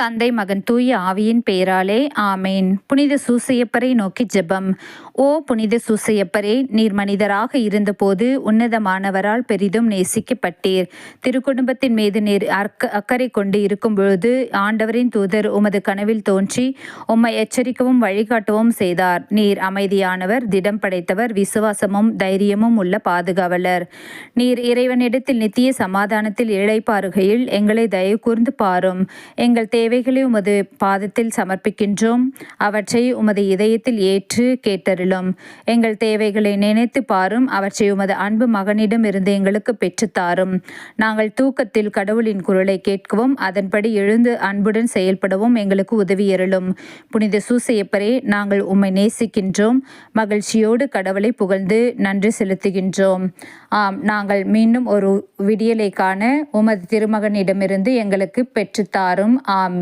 தந்தை மகன் தூய ஆவியின் பெயராலே ஆமேன். புனித சூசையப்பரை நோக்கி ஜெபம். ஓ புனித சூசையப்பரே நீர் மனிதராக இருந்தபோது உன்னதமானவரால் பெரிதும் நேசிக்கப்பட்டீர். திருக்குடும்பத்தின் மீது நீர் அக்க அக்கறை கொண்டு இருக்கும் பொழுது ஆண்டவரின் தூதர் உமது கனவில் தோன்றி உம்மை எச்சரிக்கவும் வழிகாட்டவும் செய்தார். நீர் அமைதியானவர் திடம் படைத்தவர் விசுவாசமும் தைரியமும் உள்ள பாதுகாவலர். நீர் இறைவனிடத்தில் நித்திய சமாதானத்தில் இழைப்பாருகையில் எங்களை தயவு கூர்ந்து பாரும். எங்கள் தேவைகளை உமது பாதத்தில் சமர்ப்பிக்கின்றோம். அவற்றை உமது இதயத்தில் ஏற்று கேட்டருளும். எங்கள் தேவைகளை நினைத்து பாரும். அவற்றை உமது அன்பு மகனிடம் இருந்து எங்களுக்கு பெற்றுத்தாரும் நாங்கள் தூக்கத்தில் கடவுளின் குரலை கேட்கவும். அதன்படி எழுந்து அன்புடன் செயல்படவும். எங்களுக்கு உதவியருளும் புனித சூசையப்பரே நாங்கள் உம்மை நேசிக்கின்றோம். மகிழ்ச்சியோடு கடவுளை புகழ்ந்து நன்றி செலுத்துகின்றோம். ஆம் நாங்கள் மீண்டும் ஒரு விடியலை காண உமது திருமகனிடமிருந்து எங்களுக்கு பெற்றுத்தாரும் ஆமீன்.